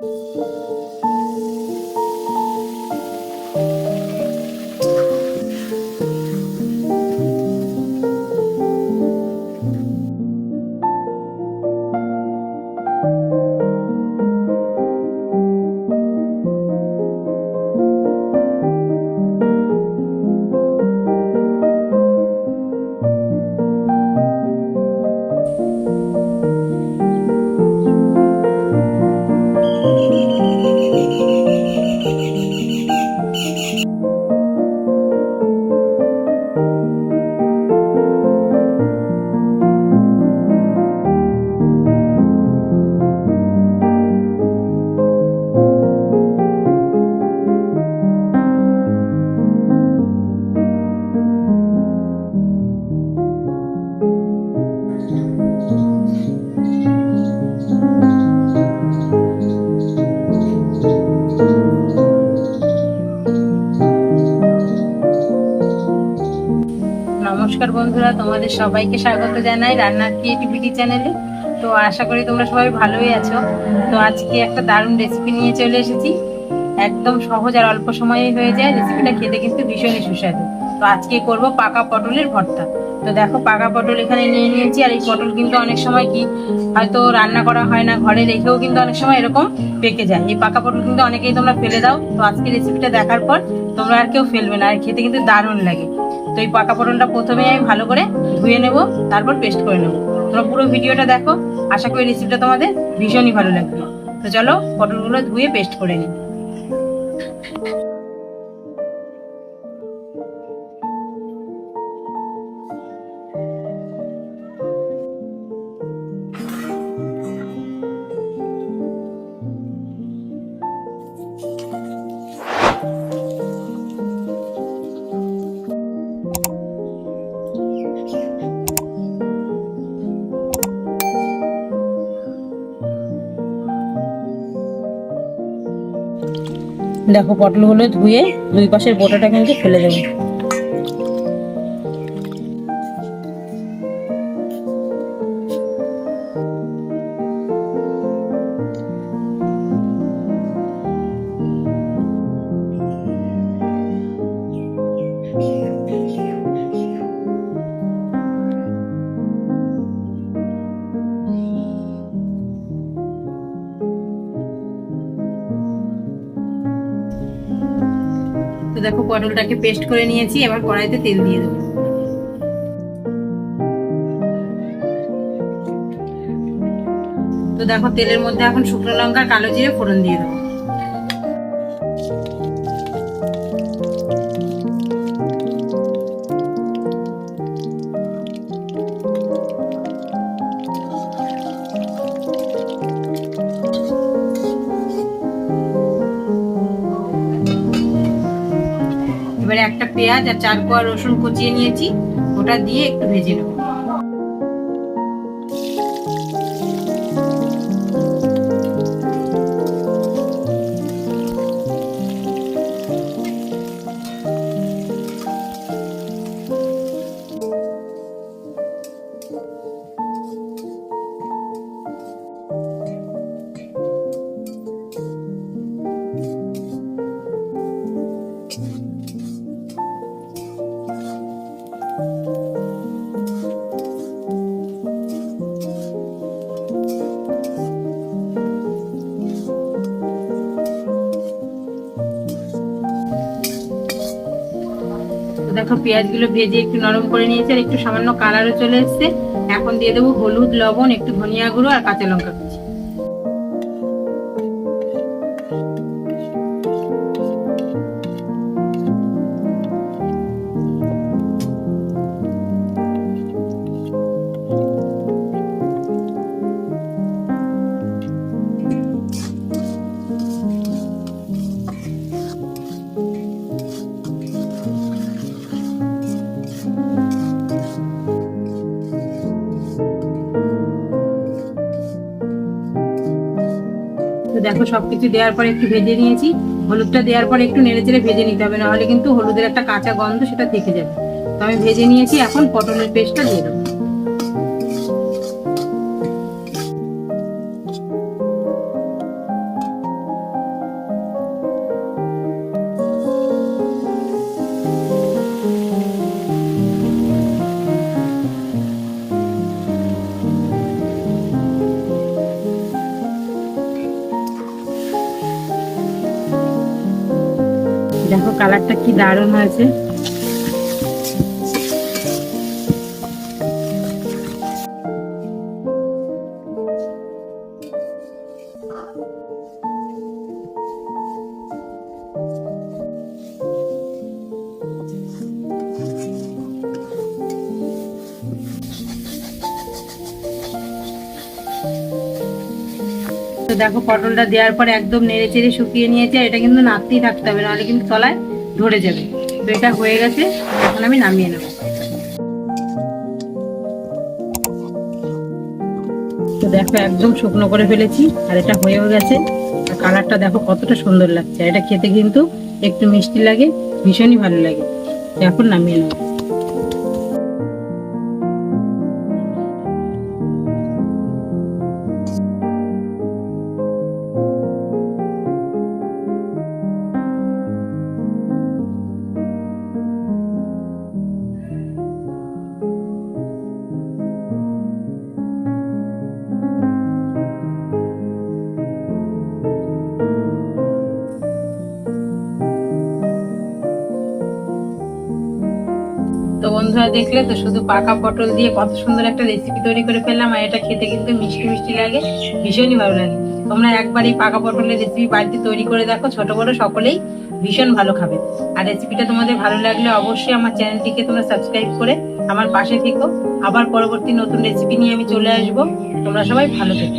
Música নমস্কার বন্ধুরা, তোমাদের সবাইকে স্বাগত জানাই রান্নার ক্রিয়েটিভিটি চ্যানেলে তো আশা করি তোমরা সবাই ভালোই আছো। তো আজকে একটা দারুণ রেসিপি নিয়ে চলে এসেছি। একদম সহজ আর অল্প সময়েই হয়ে যায়। রেসিপিটা খেতে কিন্তু ভীষণই সুস্বাদু। তো আজকে করব পাকা পটলের ভর্তা। তো দেখো, পাকা পটল এখানে নিয়ে নিয়েছি, আর এই পটল কিন্তু অনেক সময় কি, হয়তো রান্না করা হয় না, ঘরে রেখেও কিন্তু অনেক সময় এরকম পেকে যায়। এই পাকা পটল কিন্তু অনেকেই তোমরা ফেলে দাও। তো আজকে রেসিপিটা দেখার পর তোমরা আর কেউ ফেলবে না, আর খেতে কিন্তু দারুণ লাগে। এই পাকা পটলটা প্রথমেই আমি ভালো করে ধুয়ে নেব, তারপর পেস্ট করে নেব। তোমরা পুরো ভিডিওটা দেখো, আশা করি রেসিপিটা তোমাদের ভীষণই ভালো লাগবে। তো চলো, পটলগুলো ধুয়ে পেস্ট করে নিই। দেখো পটল পটলগুলো ধুয়ে দুই পাশের বোটাটা কিন্তু ফেলে দেবো। দেখো পটলটাকে পেস্ট করে নিয়েছি, এবার কড়াইতে তেল দিয়ে দেবো। তো দেখো তেলের মধ্যে এখন শুকনো লঙ্কা কালো জিরে ফোড়ন দিয়ে দেবো। পেঁয়াজ আর চার কোয়া রসুন কুচিয়ে নিয়েছি। ওটা দিয়ে একটু ভেজে নেব। তো দেখো পেঁয়াজগুলো ভেজে একটু নরম করে নিয়েছে আর একটু সামান্য কালারও চলে এসছে। এখন দিয়ে দেবো হলুদ, লবণ, একটু ধনিয়া গুঁড়ো আর কাঁচা লঙ্কা কুচি সব কিছু দেওয়ার পর একটু ভেজে নিয়েছি। হলুদটা দেওয়ার পর একটু নেড়ে চেড়ে ভেজে নিতে হবে, নাহলে কিন্তু হলুদের একটা কাঁচা গন্ধ সেটা থেকে যাবে। তো আমি ভেজে নিয়েছি, এখন পটলের পেস্টটা দিয়ে দেবো। দেখো কালারটা কি দারুণ হয়েছে। দেখো, পটলটা দেওয়ার পর একদম নেড়ে চেড়ে শুকিয়ে নিয়েছে এটা কিন্তু নাড়তেই থাকতে হবে, নাহলে কিন্তু তলায় ধরে যাবে। তো এটা হয়ে গেছে, এখন আমি নামিয়ে নেব। তো দেখো, একদম শুকনো করে ফেলেছি, আর এটা হয়েও গেছে। আর কালারটা দেখো, কতটা সুন্দর লাগছে। এটা খেতে কিন্তু একটু মিষ্টি লাগে, ভীষণই ভালো লাগে। এখন নামিয়ে নেব। বন্ধুরা দেখলে তো শুধু পাকা পটল দিয়ে কত সুন্দর একটা রেসিপি তৈরি করে ফেললাম, আর এটা খেতে কিন্তু মিষ্টি মিষ্টি লাগে, ভীষণই ভালো লাগে। তোমরা একবার এই পাকা পটলের রেসিপি বাড়িতে তৈরি করে দেখো, ছোট বড় সকলেই ভীষণ ভালো খাবে। আর রেসিপিটা তোমাদের ভালো লাগলে অবশ্যই আমার চ্যানেলটিকে তোমরা সাবস্ক্রাইব করে আমার পাশে থেকো। আবার পরবর্তী নতুন রেসিপি নিয়ে আমি চলে আসব। তোমরা সবাই ভালো থেকো।